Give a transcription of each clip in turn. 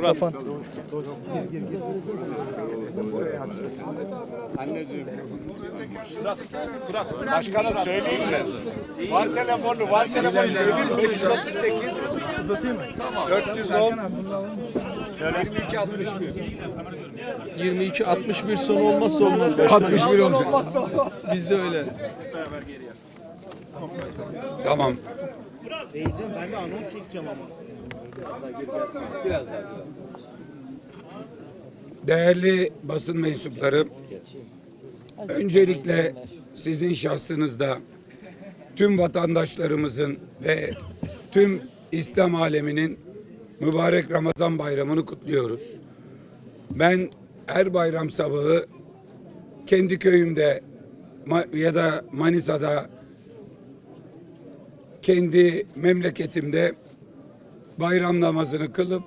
Mikrofon. Başkanım söyleyeyim mi? Var telefonu, var telefonu söyleyeyim. 538 410 22 61. 22 61 sonu olmazsa olmaz. 61 olacak. Bizde öyle. Tamam. Diyeceğim ben de anons çekeceğim ama. Değerli basın mensupları, öncelikle sizin şahsınızda tüm vatandaşlarımızın ve tüm İslam aleminin mübarek Ramazan bayramını kutluyoruz. Ben her bayram sabahı kendi köyümde ya da Manisa'da kendi memleketimde bayram namazını kılıp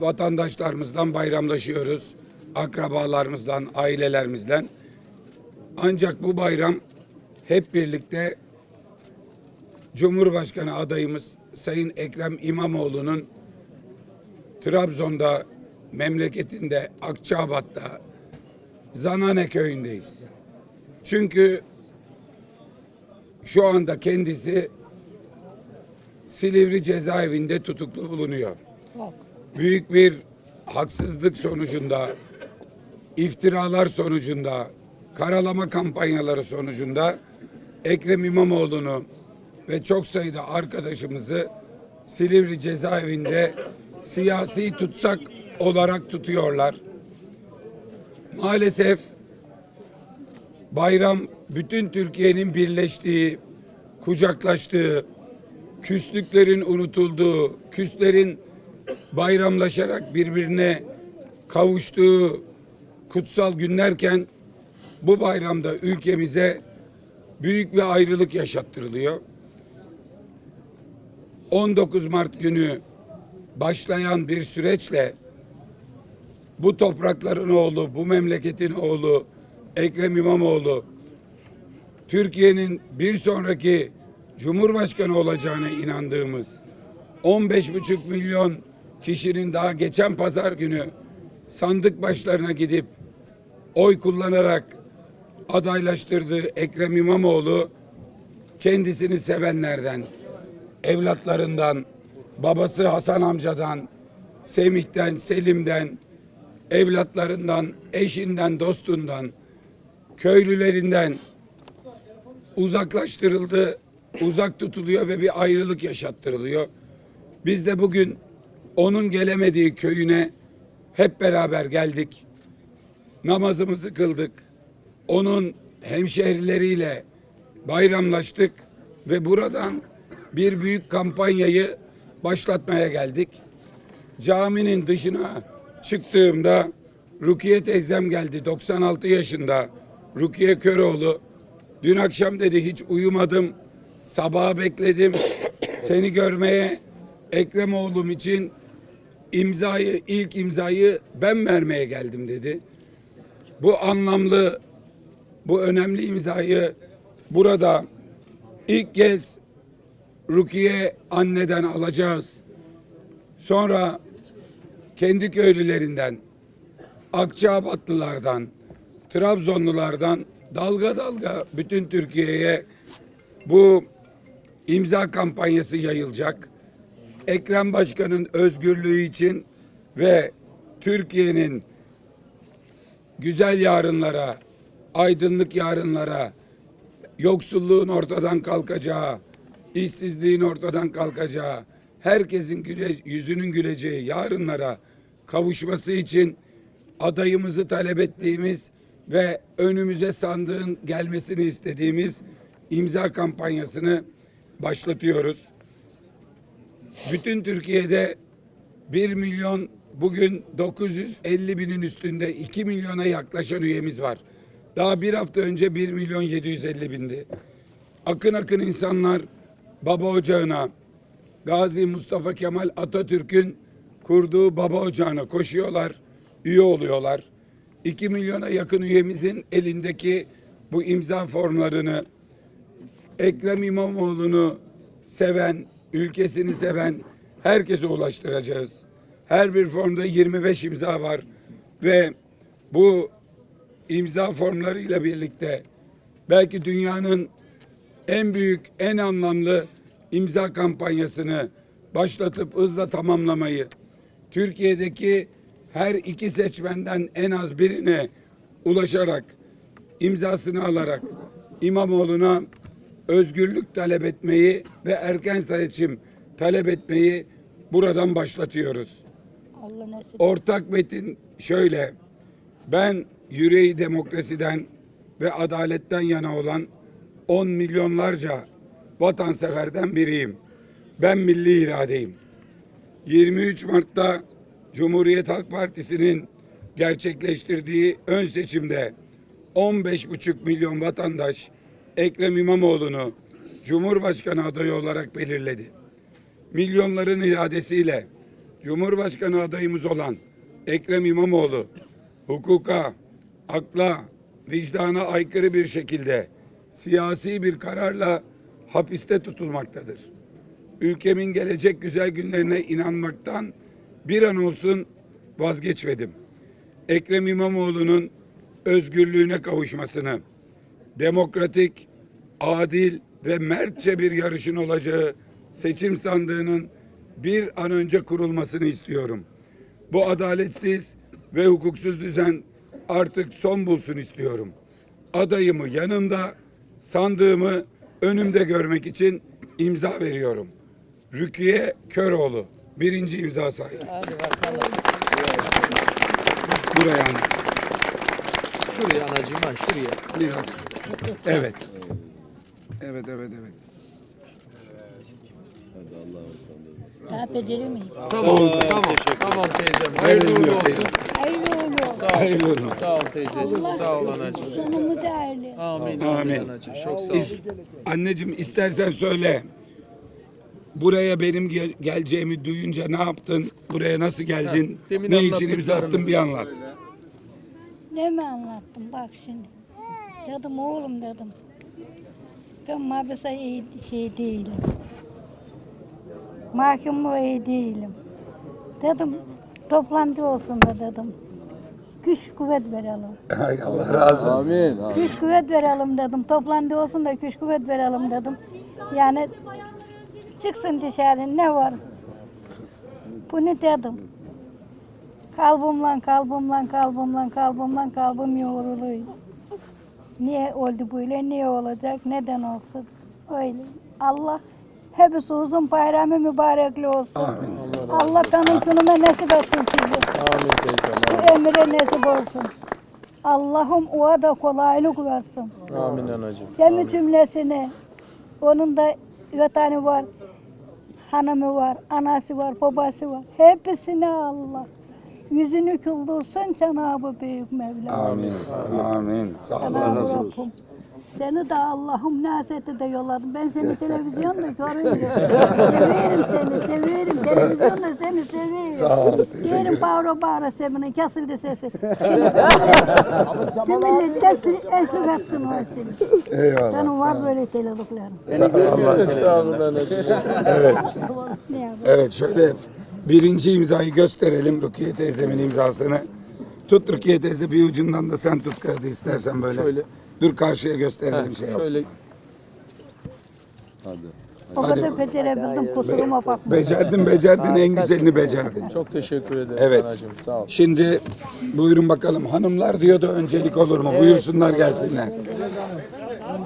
vatandaşlarımızdan bayramlaşıyoruz. Akrabalarımızdan, ailelerimizden. Ancak bu bayram hep birlikte Cumhurbaşkanı adayımız Sayın Ekrem İmamoğlu'nun Trabzon'da memleketinde Akçabat'ta Zanane köyündeyiz. Çünkü şu anda kendisi Silivri cezaevinde tutuklu bulunuyor. Büyük bir haksızlık sonucunda, iftiralar sonucunda, karalama kampanyaları sonucunda Ekrem İmamoğlu'nu ve çok sayıda arkadaşımızı Silivri cezaevinde siyasi tutsak olarak tutuyorlar. Maalesef bayram bütün Türkiye'nin birleştiği, kucaklaştığı, küslüklerin unutulduğu, küslerin bayramlaşarak birbirine kavuştuğu kutsal günlerken bu bayramda ülkemize büyük bir ayrılık yaşattırılıyor. 19 Mart günü başlayan bir süreçle bu toprakların oğlu, bu memleketin oğlu Ekrem İmamoğlu Türkiye'nin bir sonraki Cumhurbaşkanı olacağına inandığımız 15,5 milyon kişinin daha geçen pazar günü sandık başlarına gidip oy kullanarak adaylaştırdığı Ekrem İmamoğlu kendisini sevenlerden, evlatlarından, babası Hasan amcadan, Semih'ten, Selim'den, evlatlarından, eşinden, dostundan, köylülerinden uzaklaştırıldı, uzak tutuluyor ve bir ayrılık yaşattırılıyor. Biz de bugün onun gelemediği köyüne hep beraber geldik. Namazımızı kıldık. Onun hemşehrileriyle bayramlaştık ve buradan bir büyük kampanyayı başlatmaya geldik. Caminin dışına çıktığımda Rukiye teyzem geldi 96 yaşında. Rukiye Köroğlu. Dün akşam dedi hiç uyumadım. Sabaha bekledim. Seni görmeye Ekrem oğlum için imzayı ilk imzayı ben vermeye geldim dedi. Bu anlamlı bu önemli imzayı burada ilk kez Rukiye anneden alacağız. Sonra kendi köylülerinden, Akçabatlılardan, Trabzonlulardan dalga dalga bütün Türkiye'ye bu imza kampanyası yayılacak. Ekrem Başkan'ın özgürlüğü için ve Türkiye'nin güzel yarınlara, aydınlık yarınlara, yoksulluğun ortadan kalkacağı, işsizliğin ortadan kalkacağı, herkesin güle, yüzünün güleceği yarınlara kavuşması için adayımızı talep ettiğimiz ve önümüze sandığın gelmesini istediğimiz imza kampanyasını başlatıyoruz. Bütün Türkiye'de 1 milyon bugün 950 binin üstünde 2 milyona yaklaşan üyemiz var. Daha bir hafta önce 1 milyon 750 bindi. Akın akın insanlar baba ocağına, Gazi Mustafa Kemal Atatürk'ün kurduğu baba ocağına koşuyorlar, üye oluyorlar. 2 milyona yakın üyemizin elindeki bu imza formlarını Ekrem İmamoğlu'nu seven, ülkesini seven herkese ulaştıracağız. Her bir formda 25 imza var ve bu imza formlarıyla birlikte belki dünyanın en büyük, en anlamlı imza kampanyasını başlatıp hızla tamamlamayı, Türkiye'deki her iki seçmenden en az birine ulaşarak, imzasını alarak İmamoğlu'na özgürlük talep etmeyi ve erken seçim talep etmeyi buradan başlatıyoruz. Allah nasip Ortak metin şöyle. Ben yüreği demokrasiden ve adaletten yana olan 10 milyonlarca vatanseverden biriyim. Ben milli iradeyim. 23 Mart'ta Cumhuriyet Halk Partisi'nin gerçekleştirdiği ön seçimde 15,5 milyon vatandaş Ekrem İmamoğlu'nu Cumhurbaşkanı adayı olarak belirledi milyonların iradesiyle Cumhurbaşkanı adayımız olan Ekrem İmamoğlu hukuka, akla, vicdana aykırı bir şekilde siyasi bir kararla hapiste tutulmaktadır. Ülkemin gelecek güzel günlerine inanmaktan bir an olsun vazgeçmedim. Ekrem İmamoğlu'nun özgürlüğüne kavuşmasını, demokratik, adil ve mertçe bir yarışın olacağı seçim sandığının bir an önce kurulmasını istiyorum. Bu adaletsiz ve hukuksuz düzen artık son bulsun istiyorum. Adayımı yanımda, sandığımı önümde görmek için imza veriyorum. Rükiye Köroğlu birinci imza sahibi. Buraya anne. Şuraya anacığım ha şuraya. Biraz. Evet. Evet, evet, evet. daha becerir miyiz? Tamam tamam tamam teyzem. Hayırlı uğurlu olsun. Hayırlı uğurlu olsun. Sağ ol. Hayırlı olsun. Sağ ol teyzeciğim. Sağ ol anacığım. Sonumuz hayırlı. Amin. Amin. Amin anacığım. Çok sağ ol. İs- anneciğim istersen söyle. Buraya benim gel- geleceğimi duyunca ne yaptın? Buraya nasıl geldin? Ha, ne için imza attın bir anlat. Ne mi anlattım bak şimdi. Dedim oğlum dedim. Ben mabesa iyi şey değilim. Mahkumluğa iyi değilim. Dedim toplantı olsun da dedim. Güç kuvvet verelim. Hay Allah razı olsun. Güç kuvvet verelim dedim. Toplantı olsun da güç kuvvet verelim dedim. Yani çıksın dışarı ne var? Bunu dedim. Kalbimle, kalbimle, kalbimle, kalbimle, kalbim yoğruluyor. Niye oldu böyle, niye olacak, neden olsun? Öyle. Allah hepsi uzun bayramı mübarekli olsun. Allah benim günüme nasip etsin sizi. Amin teyzem. Bu emre nasip olsun. Allah'ım o da kolaylık versin. Amin anacığım. Cemi cümlesine. Onun da vatanı var, hanımı var, anası var, babası var. Hepsine Allah. Yüzünü küldürsün Cenab-ı Büyük Mevla. Amin. Amin. Sağ ol. Cenab-ı Rabbim. Seni de Allah'ım nasette de yolladım. Ben seni televizyonda görüyorum. severim seni, severim. Televizyonda seni severim. Sağ ol, teşekkür Yerim bağıra bağıra seminin kesildi sesi. Şimdi millet seni esir etsin o seni. Eyvallah. Senin var böyle teleliklerin. Estağfurullah anacığım. Ne yapayım? Evet şöyle birinci imzayı gösterelim Rukiye teyzemin imzasını. Tut Rukiye teyze bir ucundan da sen tut kağıdı istersen böyle. Şöyle. Dur karşıya gösterelim şey olsun. Şöyle O kadar becerebildim kusuruma bakma. Becerdin becerdin en güzelini becerdin. çok teşekkür ederim Evet. anacığım. Sağ ol. Şimdi buyurun bakalım hanımlar diyor da öncelik olur mu? Buyursunlar gelsinler.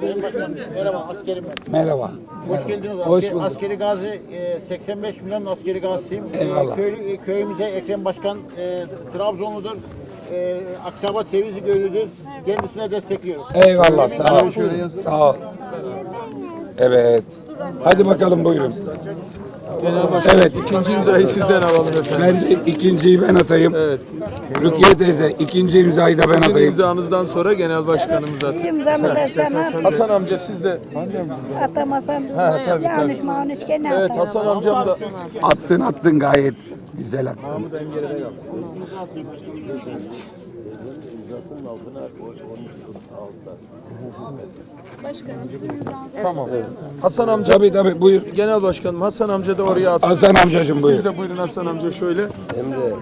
Merhaba askerim. Merhaba. Hoş geldiniz. Hoş Asker- bulduk. Askeri gazi e, 85 milyon askeri gazisiyim. E, Eyvallah. köylü- e, köyümüze Ekrem Başkan e, Trabzonludur. E, Akçabat Cevizi Göylüdür. Kendisine destekliyorum. Eyvallah sağ ol. Sağ ol. Evet. Hadi bakalım buyurun. Evet. ikinci imzayı sizden alalım efendim. Ben de ikinciyi ben atayım. Evet. Rukiye teyze ikinci imzayı da ben Sizin atayım. imzanızdan sonra genel başkanımız atıyor. İmzamı da sana Hasan amca siz de. atamasam tabii, yanlış manış gene Evet. Hasan amcam da. Attın attın gayet güzel attın. Hasan amca Tabii tabii buyur. genel başkanım Hasan amca da oraya atsın. Hasan amcacığım buyur. Siz de buyurun Hasan amca şöyle. Emre.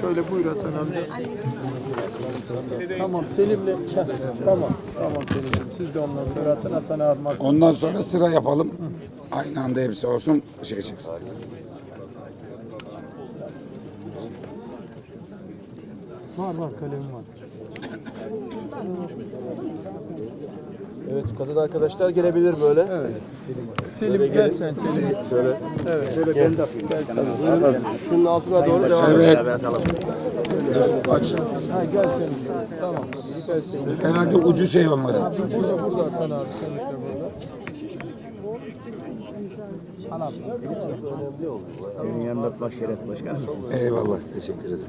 Şöyle buyur Hasan amca. Tamam Selim'le. Tamam. Tamam Selim'ciğim. Siz de ondan sonra atın Hasan abim atsın. Ondan sonra sıra yapalım. Aynı anda hepsi olsun. Şey çıksın. Var var kalemim var. Evet kadın arkadaşlar gelebilir böyle. Evet. Selim gel sen Selim. Şöyle. Evet. Şöyle ben de atayım. Gel sen. Buyurun. Şunun altına doğru devam et. Evet. Aç. Ha gel Selim. Tamam. Gel Selim. Herhalde ucu şey olmadı. Burada burada Hasan abi. Sen de burada. Senin yanında tutmak şeref başkanım. Eyvallah teşekkür ederim.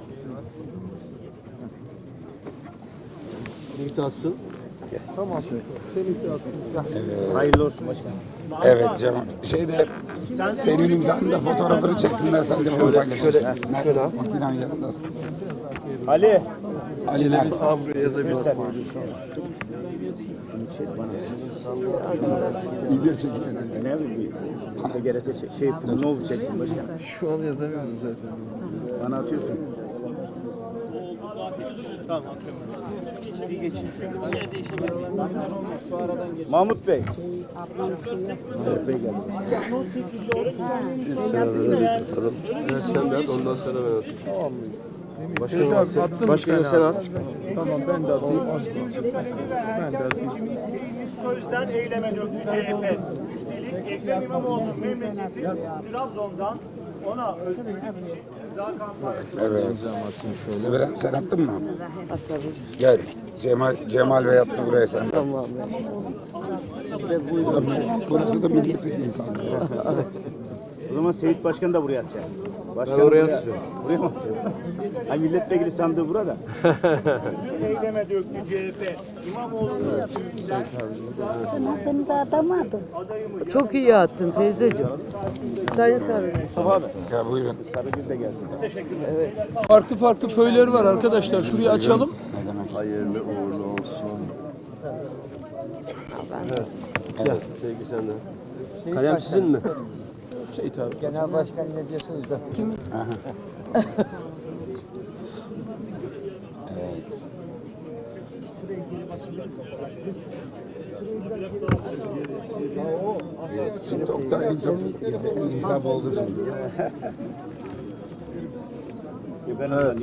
Ümit atsın. Tamam. Semih de atsın. Gel. Hayırlı olsun başkanım. Evet Cemal. Şeyde senin imzanın da fotoğrafını çeksinler sen de şöyle şöyle şöyle makinenin yanındasın. Ali. Ali nerede? Sağ buraya yazabilirsin. Video çekiyor herhalde. Ne bileyim. TGRT çek, şey, Nov çeksin başkanım. Şu an yazamıyorum zaten. Bana atıyorsun. Tamam atıyorum. Bir geçin. Mahmut Bey. Mahmut Bey geldi. Evet, sen de at, ondan sonra ben atayım. Başkanım attın mı Başkanım sen at. Tamam ben de atayım. Ben de atayım. Sözden eyleme döktü CHP. Üstelik Ekrem İmamoğlu'nun memleketi Trabzon'dan ona özgürlük için Evet. Severem sen attın mı? Gel. Cemal Cemal Bey attı buraya sen. Tamam. Burası da milletvekili sandım. O zaman Seyit Başkan da buraya atacak. Başkan oraya buraya- atacağım. Buraya mı atacak? Ay milletvekili sandığı burada. eyleme döktü CHP. İmamoğlu'nun içinden Ben seni de atamadım. Çok iyi attın teyzeciğim. Sayın Sarı. Mustafa abi. Ya buyurun. Sarıgül de gelsin. Farklı farklı föyler var arkadaşlar. Şurayı açalım. Ne demek? Hayırlı uğurlu olsun. Gel, sevgi senden. Kalem sizin mi? Seyit abi. Genel Başkan ne diyorsunuz da? TikTok'ta en çok bu oldu şimdi. Ben.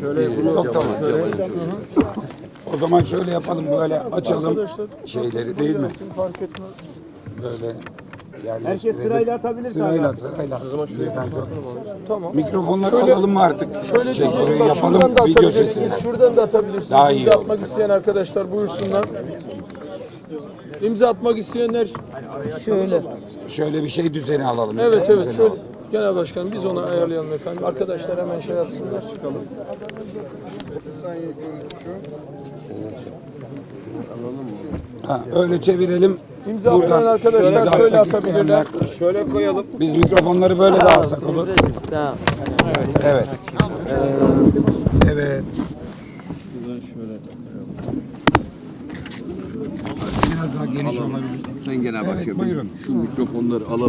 Şöyle bunu var. O zaman şöyle yapalım böyle açalım şeyleri değil mi? Böyle Herkes sırayla atabilir Sırayla sırayla. Birden çok. Tamam. Mikrofonları alalım mı artık? Şöyle Çek dizelim burayı bak yapalım şuradan da video atabilirsiniz. çeksinler. Şuradan da atabilirsiniz. Daha iyi İmza olur. atmak isteyen arkadaşlar buyursunlar. İmza atmak isteyenler Şöyle. Şöyle bir şey düzeni alalım. evet evet şöyle alalım. Genel başkanım biz onu ayarlayalım efendim. Arkadaşlar hemen şey yapsınlar çıkalım. Ha, öyle çevirelim. İmza atmayan arkadaşlar şöyle atmak atabilirler. Şöyle koyalım. Biz mikrofonları böyle de alsak olur. Sağ ol. Evet. Evet. Biraz daha geniş olabilir. Sen genel başkan. Biz buyurun. şu mikrofonları alalım.